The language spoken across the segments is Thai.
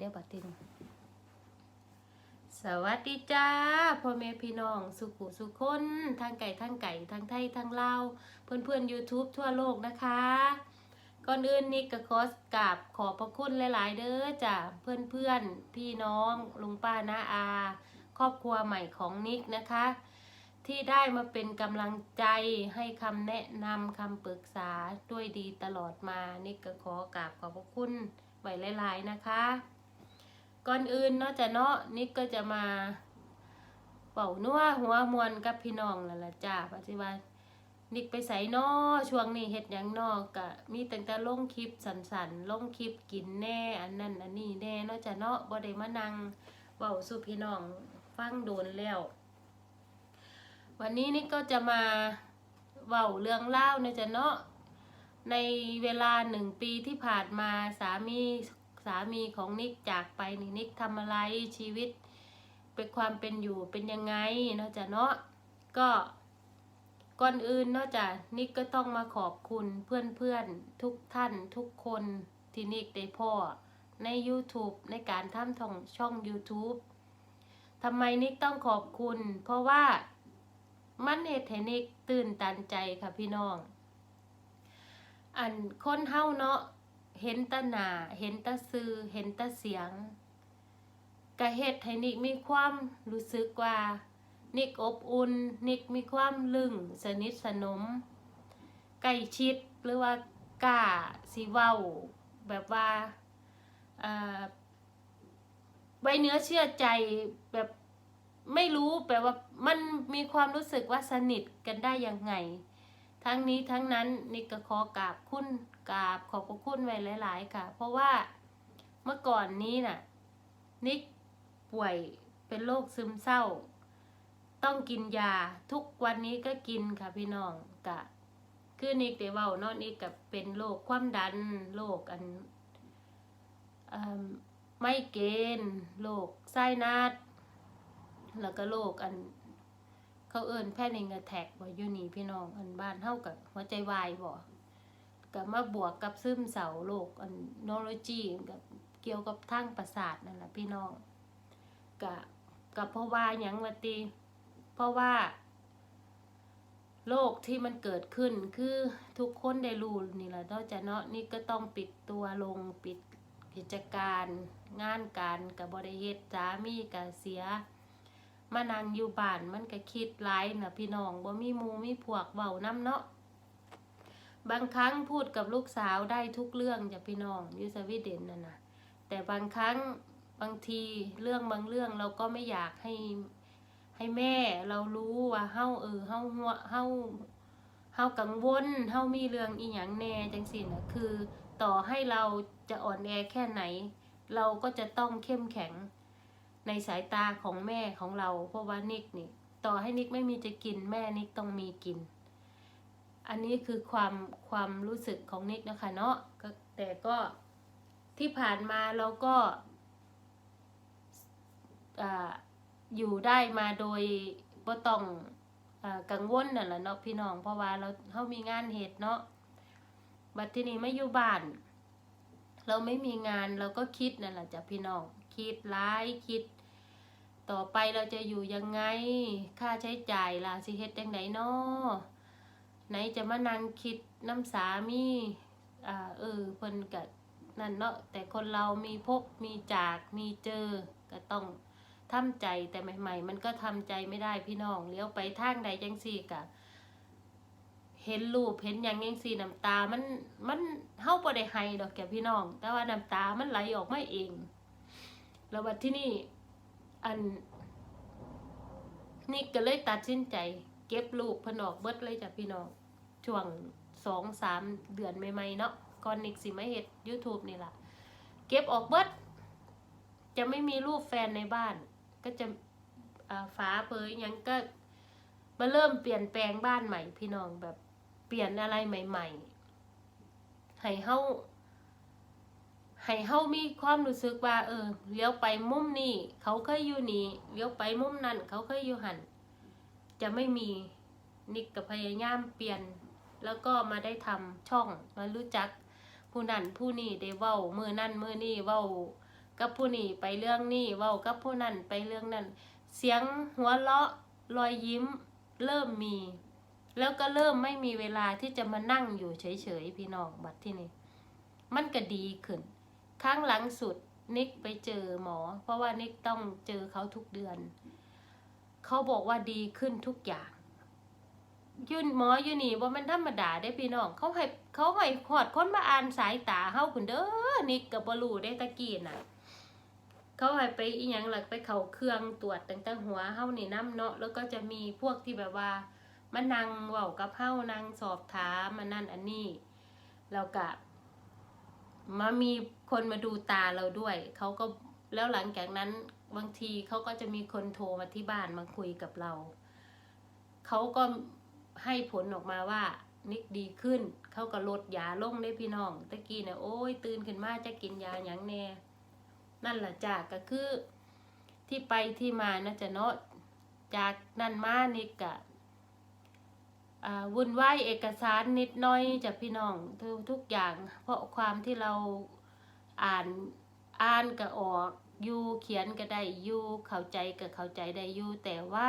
ได้บัดนี้สวัสดีจ้าพ่อแม่พี่น้องสุขุสุขคนทางไก่ทางไก่ทางไทยทางลาวเพื่อนเพื่อน YouTube ทั่วโลกนะคะ ก่อนอื่นนิกก็ขอกราบขอบพระคุณหลาย ๆ เด้อจ้ะเพื่อนเพื่อนพี่น้องลุงป้าน้าอา ครอบครัวใหม่ของนิกนะคะ ที่ได้มาเป็นกำลังใจให้คำแนะนำคำปรึกษาด้วยดีตลอดมานิกก็ขอกราบขอบพระคุณไว้หลาย ๆ นะคะ ก่อนอื่นเนาะจะเนาะนิกก็จะมาเป่านัวหัวมวนกับพี่น้องนั่นแหละจ้าปัจจุบันนิกไปใส่นอช่วงนี้เฮ็ดยังนอกกะมีแตั้งแต่ลงคลิปสันๆลงคลิปกินแน่ อันนั้นอันนี้แน่นาะจะเนาะบ่ได้มานั่งเว้าสู่พี่น้องฟังโดนแล้ว วันนี้นิกก็จะมาเว้าเรื่องเล่าเนาะจะเนาะในเวลาหนึ่งปีที่ผ่านมาสามี สามีของนิกจากไปนี่นิกทำอะไรชีวิตเป็นความเป็นอยู่เป็นยังไงเนาะจะเนาะก็ก่อนอื่นเนาะจะนิกก็ต้องมาขอบคุณเพื่อนๆทุกท่านทุกคนที่นิกได้พ่อใน YouTube ในการทำท่องช่อง YouTube ทำไมนิกต้องขอบคุณ เพราะว่ามันเหตุนิกตื่นตันใจค่ะพี่น้อง อันคนเฮาเนาะ เห็นตาหนาเห็นตาซื้อเห็นตาเสียงกะเฮ็ดให้นิกมีความรู้สึกว่านิกอบอุ่นนิกมีความลึงสนิทสนมใกล้ชิดหรือว่ากล้าสิเว้า แบบว่าอ่าไว้เนื้อเชื่อใจแบบไม่รู้แปลว่ามันมีความรู้สึกว่าสนิทกันได้ยังไง ทั้งนี้ทั้งนั้นนิกก็ขอกราบคุณกราบขอบพระคุณไว้หลาย ๆ ค่ะ เพราะว่าเมื่อก่อนนี้น่ะ นิกป่วยเป็นโรคซึมเศร้า ต้องกินยาทุกวันนี้ก็กินค่ะพี่น้องกะคือนิกเดเว้านอนนิกกับเป็นโรคความดันโรคอันเอิ่มไมเกรนโรคไส้นาดแล้วก็โรคอัน เขาเอิ้นแพนิงแท็กบ่อยู่นี่พี่น้องอันบ้านเฮากับหัวใจวายบ่ก็มาบวกกับซึมเศร้าโรคอันโนโลจีกับเกี่ยวกับทางประสาทนั่นแหละพี่น้องกะกับเพราะว่าหยังว่าติเพราะว่าโรคที่มันเกิดขึ้นคือทุกคนได้รู้นี่แหละนาะจะเนาะนี่ก็ต้องปิดตัวลงปิดกิจการ งานการกับบริเฮ็ดสามีก็เสีย มานั่งอยู่บ้านมันก็คิดหลายนะพี่น้องบ่มีมูมีพวกเว้าน้ำเนาะบางครั้งพูดกับลูกสาวได้ทุกเรื่องจ้ะพี่น้องยูสวีเดนน่ะนะแต่บางครั้งบางทีเรื่องบางเรื่องเราก็ไม่อยากให้ให้แม่เรารู้ว่าเฮาเออเฮาหัวเฮาเฮากังวลเฮามีเรื่องอีหยังแน่จังซี่น่ะคือ ต่อให้เราจะอ่อนแอแค่ไหน เราก็จะต้องเข้มแข็ง ในสายตาของแม่ของเรา เพราะว่านิกนี่ ต่อให้นิกไม่มีจะกินแม่นิกต้องมีกิน อันนี้คือความความรู้สึกของนิกนะคะเนาะแต่ก็ที่ผ่านมาเราก็ออยู่ได้มาโดยบ่ต้องอกังวลนั่นแหละเนาะพี่น้องเพราะว่าเราเฮามีงานเหตุเนาะบัดทีนี้ไม่อยู่บ้าน เราไม่มีงานเราก็คิดนั่นแหละจ้ะพี่น้อง คิดร้ายคิด ต่อไปเราจะอยู่ยังไง ค่าใช้จ่ายล่ะสิเฮ็ดจังไหนนาะไหนจะมานั่งคิดน้ำสามีอ่าเออเพิ่นก็นั่นเนาะแต่คนเรามีพบมีจากมีเจอก็ต้องทำใจแต่ใหม่ ๆ มันก็ทำใจไม่ได้พี่น้องเลี้ยวไปทางใดจังสี่กะเห็นรูปเห็นอย่างยังสี่น้ำตา มัน มันเฮาบ่ได้ให้ดอกแกพี่น้อง แต่ว่าน้ำตา มันไหลออกมาเอง แล้วบัดที่นี่อันนี่ก็เลยตัดสินใจ เก็บรูปเพนอกเบิดเลยจ้ะพี่น้องช่วงสองสามเดือนใหม่ๆเนาะก่อนนิกสิมาเฮ็ด YouTube นี่ล่ะ เก็บออกเบิด จะไม่มีรูปแฟนในบ้าน ก็จะอ่าฝาเผยยังก็มาเริ่มเปลี่ยนแปลงบ้านใหม่ พี่น้องแบบเปลี่ยนอะไรใหม่ ๆ ให้เฮา ให้เฮามีความรู้สึกว่า เออเลี้ยวไปมุมนี้เขาเคยอยู่นี่เลี้ยวไปมุมนั้นเขาเคยอยู่หันจะไม่มีนิกกับพยายามเปลี่ยน แล้วก็มาได้ทำช่องมารู้จัก ผู้นั้นผู้นี้ได้เว้ามือนั่นมือนี่เว้ากับผู้นี้ไปเรื่องนี้เว้ากับผู้นั้นไปเรื่องนั้น เสียงหัวเราะรอยยิ้มเริ่มมี แล้วก็เริ่มไม่มีเวลาที่จะมานั่งอยู่เฉยๆพี่น้องบัดที่นี่มันก็ดีขึ้น ครั้งหลังสุดนิกไปเจอหมอ เพราะว่านิกต้องเจอเขาทุกเดือน เขาบอกว่าดีขึ้นทุกอย่างยืนหมออยู่นี่ว่ามันธรรมดาได้พี่น้อง เขาให้เขาให้ขอดค้นมาอ่านสายตาเฮาคุณเด้อนิกกับบลูได้ตะกี้น่ะ เขาให้ไปอีหยังหลักไปเขาเครื่องตรวจตั้งแต่หัวเฮานี่น้ำเนาะแล้วก็จะมีพวกที่แบบว่ามานั่งเว้ากับเฮานั่งสอบถามมานั่นอันนี้แล้วก็ มามีคนมาดูตาเราด้วยเขาก็แล้วหลังจากนั้นบางทีเขาก็จะมีคนโทรมาที่บ้านมาคุยกับเราเขาก็ให้ผลออกมาว่านิกดีขึ้นเขาก็ลดยาลงได้พี่น้องตะกี้เนี่ยโอ้ยตื่นขึ้นมาจะกินยาหยังแน่นั่นแหละจาก็คือที่ไปที่มานะจ๊ะเนาะจากนั่นมานิกกะ วุ่นวายเอกสารนิดน้อยจ้ะพี่น้องทุกทุกอย่าง เพราะความที่เราอ่านอ่านก็ออกอยู่เขียนก็ได้อยู่เข้าใจก็เข้าใจได้อยู่แต่ว่า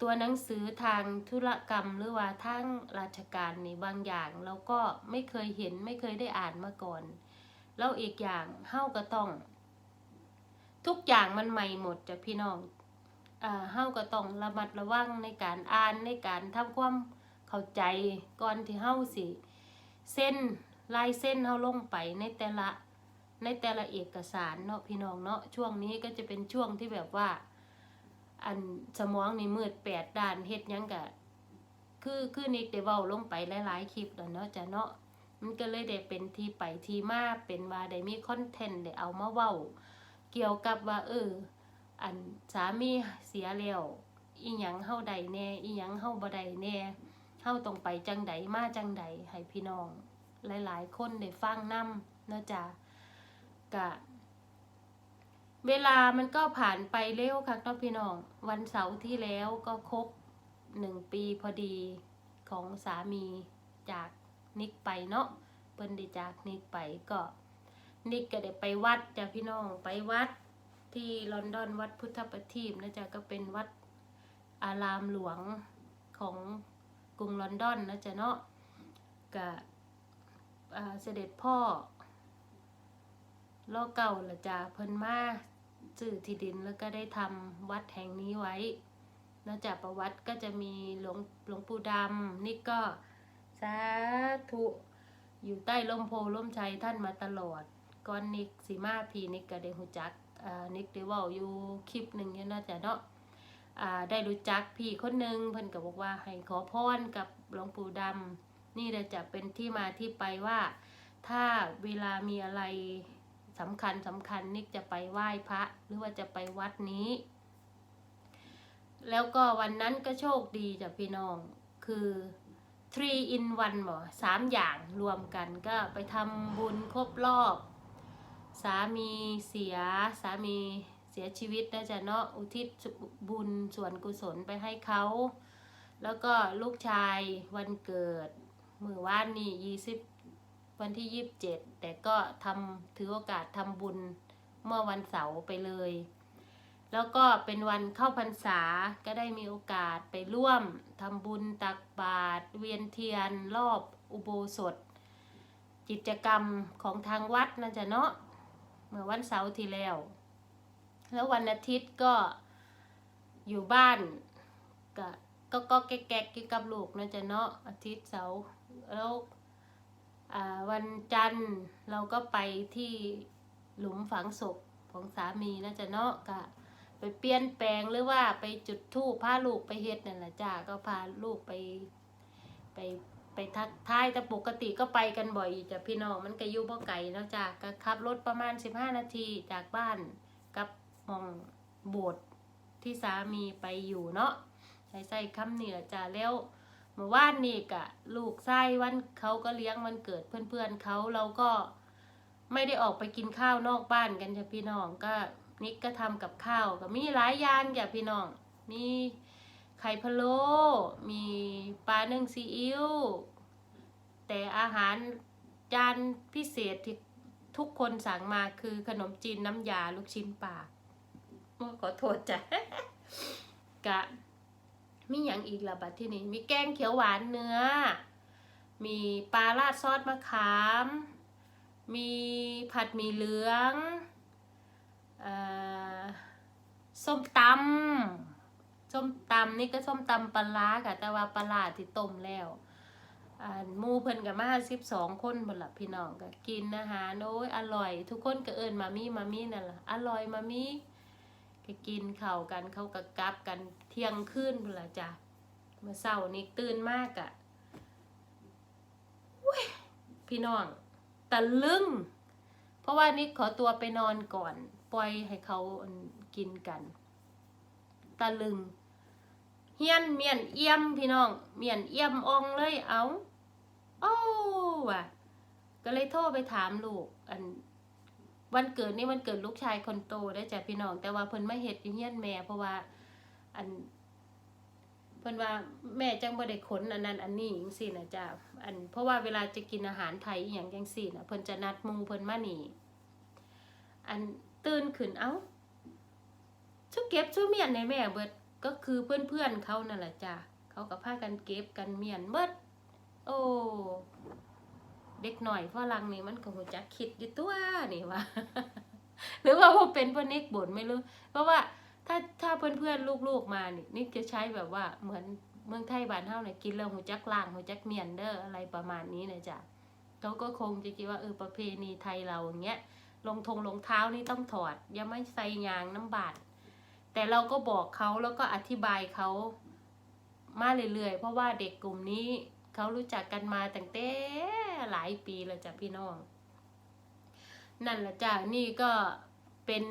ตัวหนังสือทางธุรกรรมหรือว่าทางราชการนี่บางอย่างเราก็ไม่เคยเห็นไม่เคยได้อ่านมาก่อน แล้วอีกอย่างเฮ้าก็ต้อง ทุกอย่างมันใหม่หมดจ้ะพี่น้อง อ่าเฮาก็ต้องระมัดระวังในการอ่านในการทำความเข้าใจก่อนที่เฮ้าสิเส้นลายเส้นเฮาลงไปในแต่ละในแต่ละเอกสารเนาะพี่น้องเนาะช่วงนี้ก็จะเป็นช่วงที่แบบว่า อันสมองนี่มืดแปดด้านเฮ็ดยังกะคือคือนิกได้เว้าลงไปหลายๆคลิปแล้วเนาะจ้ะเนาะมันก็เลยได้เป็นที่ไปที่มาเป็นว่าได้มีคอนเทนต์ได้เอามาเว้า เกี่ยวกับว่าเออ อันสามีเสียแล้วอีหยังเฮาใดแน่อีหยังเฮาบ่ได้แน่เฮาต้องไปจังใดมาจังใดให้พี่น้อง หลาย ๆ คนได้ฟังนำเนาะจ้ะกะ เวลามันก็ผ่านไปเร็วค่ะเนาะพี่น้อง วันเสาร์ที่แล้วก็ครบหนึ่งปีพอดีของสามีจากนิกไปเนาะเปิ้นได้จากนิกไปก็นิกก็ได้ไปวัดจ้ะพี่น้องไปวัด ที่ลอนดอนวัดพุทธประทีปนะจ๊ะก็เป็นวัดอารามหลวงของกรุงลอนดอนนะจ๊ะเนาะกับเสด็จพ่อล่อเก่าละจ้ะเพิ่นมาซื้อที่ดินแล้วก็ได้ทำวัดแห่งนี้ไว้นอกจากประวัติก็จะมีหลวงหลวงปู่ดำนี่ก็สาธุอยู่ใต้ร่มโพร่มชัยท่านมาตลอด ก่อนนิกสีมาพีนิกก็ได้หูจัก นิกได้ว่าอยู่คลิปหนึ่งเนี่ยน่าจะเนาะได้รู้จักพี่คนหนึ่งเพิ่นก็บอกว่าให้ขอพรกับหลวงปู่ดำนี่เลยจะเป็นที่มาที่ไปว่า ถ้าเวลามีอะไรสำคัญสำคัญนิกจะไปไหว้พระ หรือว่าจะไปวัดนี้ แล้วก็วันนั้นก็โชคดีจากพี่น้องคือ three in one บ่สามอย่างรวมกันก็ไปทำบุญครบรอบ สามีเสียสามีเสียชีวิตนะจ๊ะเนาะอุทิศบุญส่วนกุศลไปให้เขา แล้วก็ลูกชายวันเกิดมือว่านนี่ยี่สิบวันที่ยี่สิบเจ็ดแต่ก็ทำถือโอกาสทำบุญเมื่อวันเสาร์ไปเลย แล้วก็เป็นวันเข้าพรรษาก็ได้มีโอกาสไปร่วมทำบุญตักบาตรเวียนเทียนรอบอุโบสถ กิจกรรมของทางวัดนะจ๊ะเนาะ มื่อวันเสาร์ที่แล้ว แล้ววันอาทิตย์ก็อยู่บ้านก็ก็ก็แก๊กกินกับลูกนะจ๊ะเนาะอาทิตย์เสาร์แล้ววันจันทร์เราก็ไปที่หลุมฝังศพของสามีนะจ๊ะเนาะก็ไปเปลี่ยนแปลงหรือว่าไปจุดธูปพาลูกไปเฮ็ดนั่นแหละจ้าก็พาลูกไปไป ไปทักทายแต่ปกติก็ไปกันบ่อยอยู่จ้ะพี่น้องมันก็อยู่บ่ไกลเนาะจ้ะก็ขับรถประมาณ 15 นาทีจากบ้านกับมองโบสถ์ที่สามีไปอยู่เนาะใช้ใส่คำนี่แหละจ้ะแล้วเมื่อวานนี่กะ ลูกไส้วันเขาก็เลี้ยงวันเกิดเพื่อนๆเขาเราก็ไม่ได้ออกไปกินข้าวนอกบ้านกันจ้ะพี่น้องก็นิกก็ทำกับข้าวก็มีหลายอย่างจ้ะพี่น้องมี ไข่พะโล้มีปลานึ่งซีอิ๊วแต่อาหารจานพิเศษที่ทุกคนสั่งมาคือขนมจีนน้ำยาลูกชิ้นปลาขอโทษจ้ะกะมีอย่างอีกละบัดที่นี่มีแกงเขียวหวานเนื้อ มีปลาราดซอสมะขาม มีผัดหมี่เหลืองอ่อส้มตำ ส้มตำนี่ก็ส้มตำปลาร้าค่ะ แต่ว่าปลาร้าที่ต้มแล้วอ่ามูเพิ่นกับมาสิบสองคนบนละพี่น้องก็กินอาหารโอ้ยอร่อย ทุกคนก็เอิญมามี่มามี่นั่นละอร่อยมามี่ก็กินเข้ากันเขาก็กลับกันเที่ยงคืนพุ่นละจ้ะเมื่อเช้านี่ตื่นมากอะอุ้พี่น้องตะลึง เพราะว่านิกขอตัวไปนอนก่อน ปล่อยให้เขากินกัน ตะลึง เฮียนเมียนเอี่ยมพี่น้อง เมียนเอี่ยมองเลยเอาโอ้ว่ะ ก็เลยโทรไปถามลูก อัน วันเกิดนี่วันเกิดลูกชายคนโตได้จ้ะพี่น้อง แต่ว่าเพิ่นไม่เฮ็ดเฮียนแม่เพราะว่า อันเพิ่นว่าแม่จังบ่ได้ขนอันนั้นอันนี้จังซี่นะจ้ะอัน เพราะว่าเวลาจะกินอาหารไทยอย่างจังซี่นะเพิ่นจะนัดมู่เพิ่นมาหนีอันตื่นขึ้นเอ้าชุเก็บชุเมียนในแม่เบิด ก็คือเพื่อนๆเขานั่นแหละจ้ะเขาก็พากันเก็บกันเมียนเบิด โอ้เด็กหน่อยฝรั่งนี่มันก็หัวจักคิดอยู่ตัวนี่ว่าหรือว่าว่าเป็นพื่อนนิกบ่นไม่รู้ เพราะว่าถ้าถ้าเพื่อนๆลูกๆมานี่นิกจะใช้แบบว่าเหมือนเมืองไทยบ้านเฮาเนี่ยกินแล้วหัวจักล่างหัวจักเมียนเด้ออะไรประมาณนี้นะจ๊ะเขาก็คงจะคิดว่าเออประเพณีไทยเราอย่างเงี้ยรองทงรองเท้านี่ต้องถอด อย่าไม่ใส่ยางน้ำบาด แต่เราก็บอกเขาแล้วก็อธิบายเขามาเรื่อยๆ เพราะว่าเด็กกลุ่มนี้เขารู้จักกันมาตั้งแต่หลายปีแล้วจ้ะพี่น้อง นั่นแหละจ้ะนี่ก็เป็น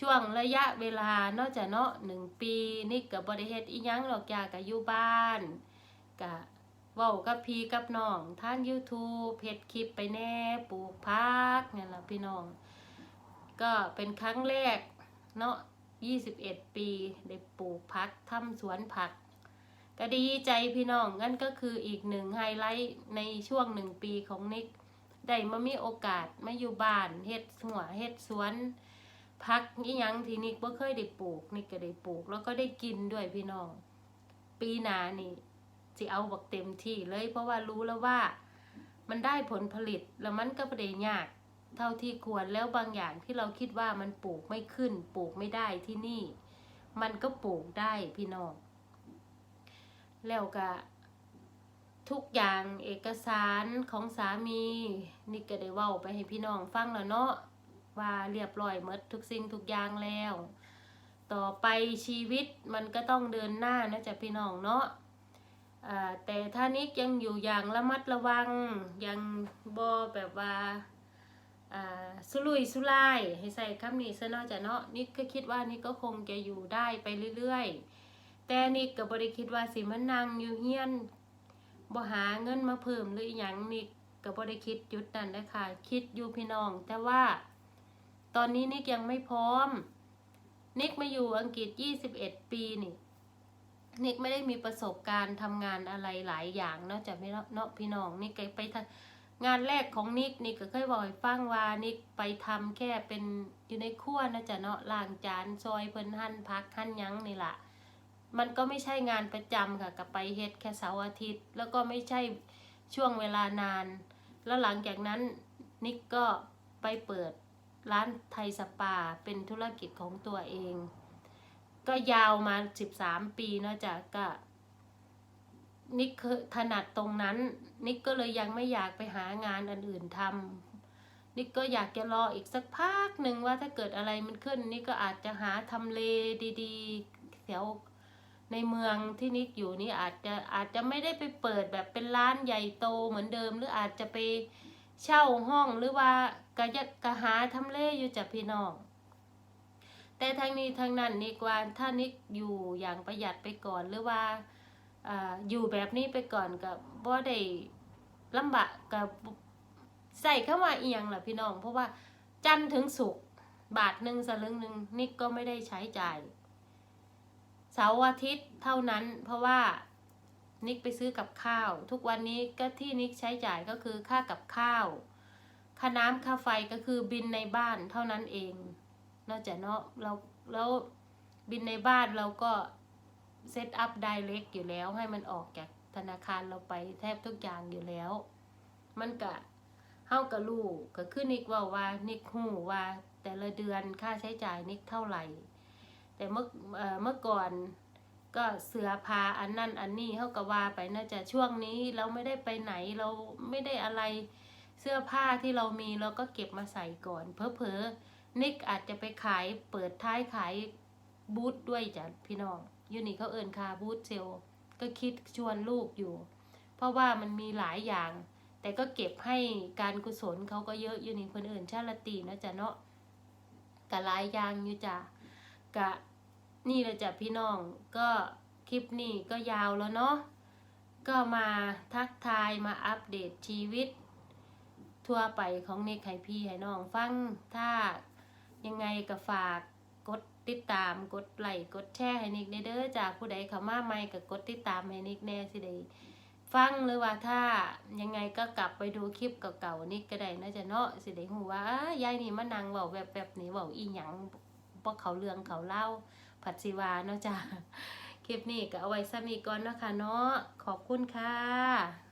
ช่วงระยะเวลานอกจากเนาะหนึ่งปี นี่กับบริเฮ็ดอีหยังหรอกจ้ะกับอยู่บ้านกับว้ากับพี่กับน้องท่าง YouTube เพจคลิปไปแน่ปลูกพักเนี่ยละพี่น้อง ก็เป็นครั้งแรกเนาะ 21 ปีได้ปลูกพักทำสวนผัก ก็ดีใจพี่น้องนั่นก็คืออีกหนึ่งไฮไลท์ในช่วงหนึ่งปีของนิกได้มามีโอกาสมาอยู่บ้านเฮ็ดหัวเฮ็ดสวนพักอีหยังที่นิกบ่เคยได้ปลูกนิกก็ได้ปลูก แล้วก็ได้กินด้วยพี่น้อง ปีหนานี่สิเอาบักเต็มที่เลยเพราะว่ารู้แล้วว่า มันได้ผลผลิตแล้วมันก็บ่ได้ยาก เท่าที่ควรแล้วบางอย่างที่เราคิดว่ามันปลูกไม่ขึ้น ปลูกไม่ได้ที่นี่ มันก็ปลูกได้พี่น้องแล้วก็ทุกอย่างเอกสารของสามี นี่ก็ได้ว้าไปให้พี่น้องฟังแล้วเนาะว่าเรียบร้อยหมดทุกสิ่งทุกอย่างแล้ว ต่อไปชีวิตมันก็ต้องเดินหน้านะจ๊ะพี่น้องเนาะแต่ถ้านิกยังอยู่อย่างระมัดระวังยังบอแบบว่า สุรุ่ยสุร่ายให้ใส่คำนี้ซะเนาะจ้ะเนาะนิกก็คิดว่านิกก็คงจะอยู่ได้ไปเรื่อยๆ แต่นิกก็บ่ได้คิดว่าสิมันนั่งอยู่เฮียนบ่หาเงินมาเพิ่มหรืออหยังนิกก็บ่ได้คิดจุดนั้นนะคะคิดอยู่พี่น้อง แต่ว่า ตอนนี้นิกยังไม่พร้อม นิกมาอยู่อังกฤษ 21 ปีนี่นิกไม่ได้มีประสบการณ์ทำงานอะไรหลายอย่างนอกจากไม่เนาะพี่น้องนิกไปทำ งานแรกของนิกนิกก็เคยบอกให้ฟังว่านิกไปทำแค่เป็นอยู่ในครัวนะจ๊ะเนาะล้างจานซอยเพิ่นหั่นพักหั่นยังนี่ละมันก็ไม่ใช่งานประจำค่ะกับไปเฮ็ดแค่เสาร์อาทิตย์ แล้วก็ไม่ใช่ช่วงเวลานาน แล้วหลังจากนั้นนิกก็ไปเปิดร้านไทยสปาเป็นธุรกิจของตัวเอง ก็ยาวมา 13 ปีเนาะจ้ะก็นิกถนัดตรงนั้น นิกก็เลยยังไม่อยากไปหางานอันอื่นทำนิกก็อยากจะรออีกสักพักหนึ่งว่าถ้าเกิดอะไรมันขึ้นนิกก็อาจจะหาทำเลดีๆแถวในเมืองที่นิกอยู่นี่อาจจะอาจจะไม่ได้ไปเปิดแบบเป็นร้านใหญ่โตเหมือนเดิม หรืออาจจะไปเช่าห้องหรือว่ากะยะกะหาทำเลอยู่จากพี่น้องแต่ทางนี้ทางนั้นนิกว่าถ้านิกอยู่อย่างประหยัดไปก่อนหรือว่า อยู่แบบนี้ไปก่อนกับบ่ได้ลำบากกับใส่เข้ามาอีหยังล่ะพี่น้อง เพราะว่าจันถึงศุกบาทหนึ่งสลึงหนึ่งนิกก็ไม่ได้ใช้จ่ายเสาร์อาทิตย์เท่านั้น เพราะว่านิกไปซื้อกับข้าว ทุกวันนี้ก็ที่นิกใช้จ่ายก็คือค่ากับข้าวค่าน้ำค่าไฟก็คือบินในบ้านเท่านั้นเอง นอกจากเนาะเราแล้วบินในบ้านเราก็ เซตอัพไดเรกอยู่แล้วให้มันออกจากธนาคารเราไปแทบทุกอย่างอยู่แล้ว มันกะเฮากับลูกก็คือนิกว่าว่านิกหูว่าแต่ละเดือนค่าใช้จ่ายนิกเท่าไหร่ แต่เมื่อเมื่อก่อนก็เสือพาอันนั่นอันนี้เฮาก็ว่าไปน่าจะช่วงนี้เราไม่ได้ไปไหนเราไม่ได้อะไรเสื้อผ้าที่เรามีเราก็เก็บมาใส่ก่อน เพอๆนิกอาจจะไปขายเปิดท้ายขายบูธด้วยจ้ะพี่น้อง ยูนี่เขาเอินคาบูธเซลก็คิดชวนลูกอยู่ เพราะว่ามันมีหลายอย่าง แต่ก็เก็บให้การกุศลเขาก็เยอะอยู่นี่คนอื่นชาลตีนะจ๊ะเนาะกะหลายอย่างอยู่จ้ะกะนี่แหละจ้ะพี่น้องก็คลิปนี้ก็ยาวแล้วเนาะก็มาทักทายมาอัปเดตชีวิต ทั่วไปของเนกให้พี่ให้น้องฟังถ้ายังไงก็ฝากกด ติดตามกดไลค์กดแชร์ให้นิกในเด้อจากผู้ใดเข้ามาใหม่ก็กดติดตามให้นิกแน่สิได้ฟังหรือว่าถ้ายังไงก็กลับไปดูคลิปเก่าๆนิกก็ได้นะจ๊ะเนาะสิได้ฮู้ว่าอ้ายายนี่มานั่งเว้าแบบแบบนี้เว้าอีหยังบ่เขาเรื่องเขาเล่าผัดสิวาเนาะจ้ะคลิปนี้ก็เอาไว้ซ้ำนี้ก่อนเนาะคะเนาะขอบคุณค่ะ